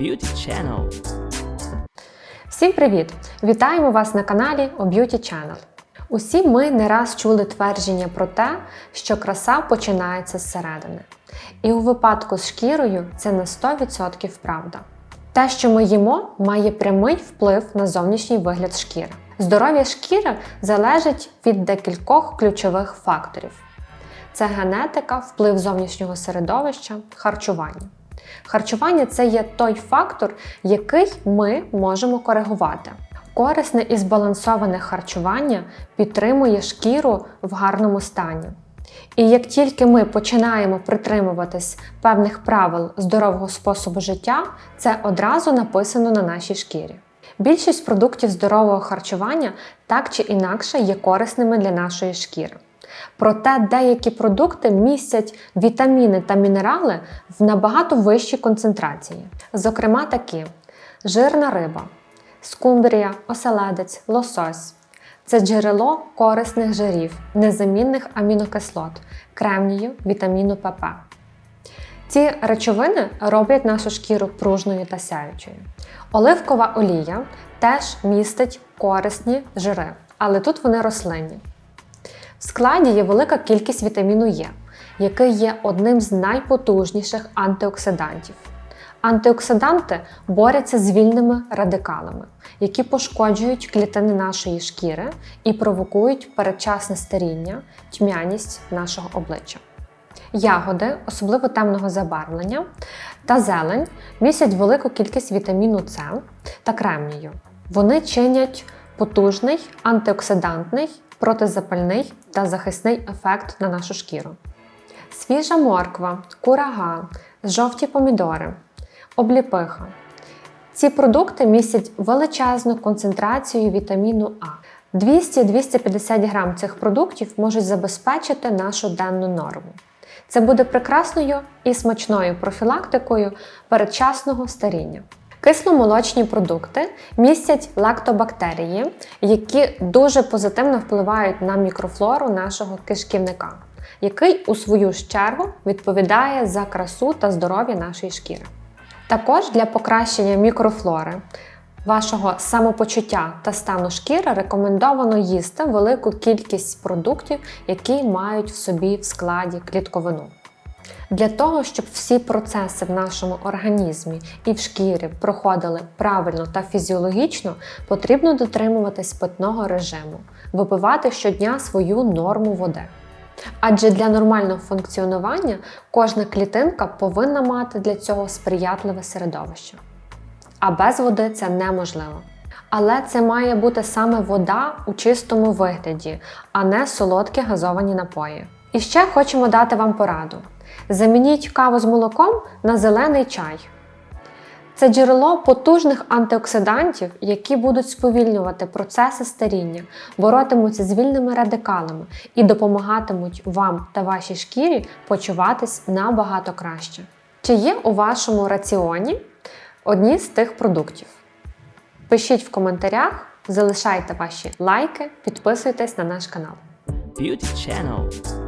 Beauty Channel. Всім привіт! Вітаємо вас на каналі O Beauty Channel. Усі ми не раз чули твердження про те, що краса починається зсередини. І у випадку з шкірою це на 100% правда. Те, що ми їмо, має прямий вплив на зовнішній вигляд шкіри. Здоров'я шкіри залежить від декількох ключових факторів: це генетика, вплив зовнішнього середовища, харчування. Харчування це є той фактор, який ми можемо коригувати. Корисне і збалансоване харчування підтримує шкіру в гарному стані. І як тільки ми починаємо притримуватись певних правил здорового способу життя, це одразу написано на нашій шкірі. Більшість продуктів здорового харчування так чи інакше є корисними для нашої шкіри. Проте деякі продукти містять вітаміни та мінерали в набагато вищій концентрації. Зокрема, такі: жирна риба, скумбрія, оселедець, лосось. Це джерело корисних жирів, незамінних амінокислот, кремнію, вітаміну ПП. Ці речовини роблять нашу шкіру пружною та сяючою. Оливкова олія теж містить корисні жири, але тут вони рослинні. Складі є велика кількість вітаміну Е, який є одним з найпотужніших антиоксидантів. Антиоксиданти борються з вільними радикалами, які пошкоджують клітини нашої шкіри і провокують передчасне старіння, тьмяність нашого обличчя. Ягоди, особливо темного забарвлення, та зелень містять велику кількість вітаміну С та кремнію. Вони чинять потужний антиоксидантний, протизапальний та захисний ефект на нашу шкіру. Свіжа морква, курага, жовті помідори, обліпиха. Ці продукти містять величезну концентрацію вітаміну А. 200-250 грам цих продуктів можуть забезпечити нашу денну норму. Це буде прекрасною і смачною профілактикою передчасного старіння. Кисломолочні продукти містять лактобактерії, які дуже позитивно впливають на мікрофлору нашого кишківника, який у свою чергу відповідає за красу та здоров'я нашої шкіри. Також для покращення мікрофлори вашого самопочуття та стану шкіри рекомендовано їсти велику кількість продуктів, які мають в собі в складі клітковину. Для того, щоб всі процеси в нашому організмі і в шкірі проходили правильно та фізіологічно, потрібно дотримуватись питного режиму, випивати щодня свою норму води. Адже для нормального функціонування кожна клітинка повинна мати для цього сприятливе середовище. А без води це неможливо. Але це має бути саме вода у чистому вигляді, а не солодкі газовані напої. І ще хочемо дати вам пораду: замініть каву з молоком на зелений чай. Це джерело потужних антиоксидантів, які будуть сповільнювати процеси старіння, боротимуться з вільними радикалами і допомагатимуть вам та вашій шкірі почуватись набагато краще. Чи є у вашому раціоні одні з тих продуктів? Пишіть в коментарях, залишайте ваші лайки, підписуйтесь на наш канал. Beauty Channel.